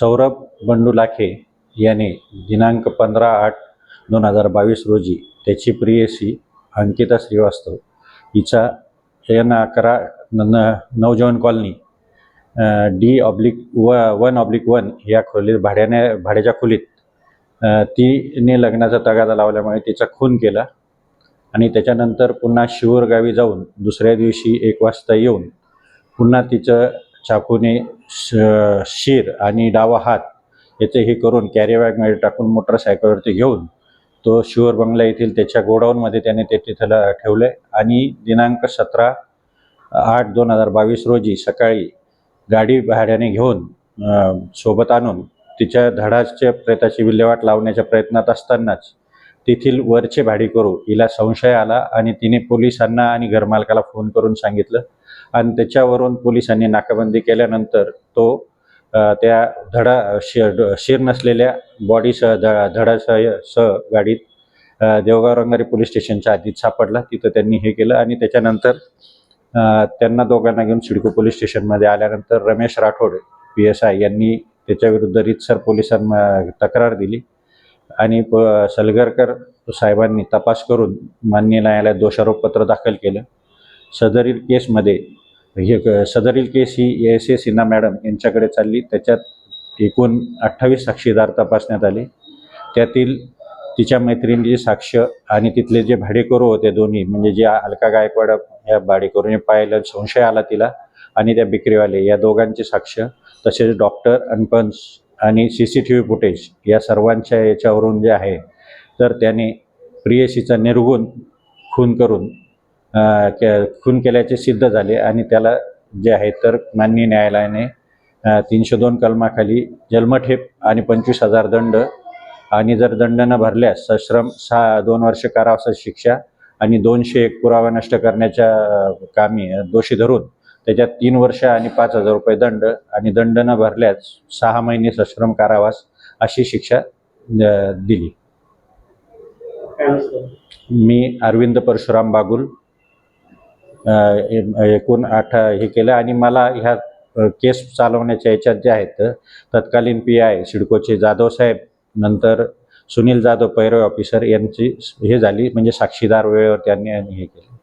सौरभ बंडू लाखे याने दिनांक पंधरा आठ दोन हजार बावीस रोजी त्याची प्रियसी अंकिता श्रीवास्तव हिचा एन अकरा न न- कॉलनी डी ऑब्लिक व वन ऑब्लिक वन या खोलीत भाड्याने भाड्याच्या खोलीत तिने लग्नाचा तगादा लावल्यामुळे तिचा खून केला आणि त्याच्यानंतर पुन्हा शिवूर गावी जाऊन दुसऱ्या दिवशी एक वाजता येऊन पुन्हा तिचं चाकूने श- शिर आणि डावा हात याचे हे करून कॅरीबॅगमध्ये टाकून मोटरसायकलवरती घेऊन तो शिवर बंगला येथील त्याच्या गोडाऊनमध्ये त्याने ते तिथला ठेवले. आणि दिनांक सतरा आठ दोन हजार बावीस रोजी सकाळी गाडी भाड्याने घेऊन सोबत आणून तिच्या धडाच्या प्रेताची विल्हेवाट लावण्याच्या प्रयत्नात असतानाच तेथील वरचे भाडेकरू हिला संशय आला आणि तिने पोलिसांना आणि घरमालकाला फोन करून सांगितलं. आणि त्याच्यावरून पोलिसांनी नाकाबंदी केल्यानंतर तो त्या धडा शिर शिर नसलेल्या बॉडीसह ध धडासह सह गाडीत देवगाव रंगारी पोलीस स्टेशनच्या आधीत सापडला. तिथं त्यांनी हे केलं आणि त्याच्यानंतर त्यांना दोघांना घेऊन सिडको पोलीस स्टेशनमध्ये आल्यानंतर Ramesh Rathod P S I यांनी त्याच्याविरुद्ध रितसर पोलिसांना तक्रार दिली. आणि प सलगरकर साहेबांनी तपास करून मान्य न्यायालयात दोषारोपपत्र दाखल केलं. सदरील केसमध्ये हे सदरील केस ही एस ए सिन्हा मॅडम यांच्याकडे चालली. त्याच्यात एकूण अठ्ठावीस साक्षीदार तपासण्यात आले. त्यातील तिच्या मैत्रिणीची साक्ष आणि तिथले जे भाडेकरू होते दोन्ही म्हणजे जे अलका गायकवाड या भाडेकरूने पाहिलं संशय आला तिला आणि त्या बिक्रीवाले या दोघांची साक्ष तसेच डॉक्टर अनपंच आणि C C T V footage या सर्वांच्या याच्यावरून जे आहे तर त्याने प्रियशीचा निर्गुण खून करून के- खून केल्याचे सिद्ध झाले आणि त्याला जे आहे तर माननीय न्यायालयाने तीनशे दोन कलमाखाली जन्मठेप आणि पंचवीस हजार दंड आणि जर दंड न भरल्यास सश्रम सहा दोन वर्ष कारावासाची शिक्षा आणि दोनशे एक पुरावा नष्ट करण्याच्या कामी दोषी धरून त्याच्यात तीन वर्ष आणि पाच हजार रुपये दंड आणि दंड न भरल्यास सहा महिने सश्रम कारावास अशी शिक्षा दिली. मी अरविंद परशुराम बागुल एकूण आठ हे केलं आणि मला ह्या केस चालवण्याच्या याच्यात जे आहेत तत्कालीन पी आय सिडकोचे जाधव साहेब नंतर सुनील जाधव पैरव ऑफिसर यांची हे झाली म्हणजे साक्षीदार वेळेवर त्यांनी हे केलं.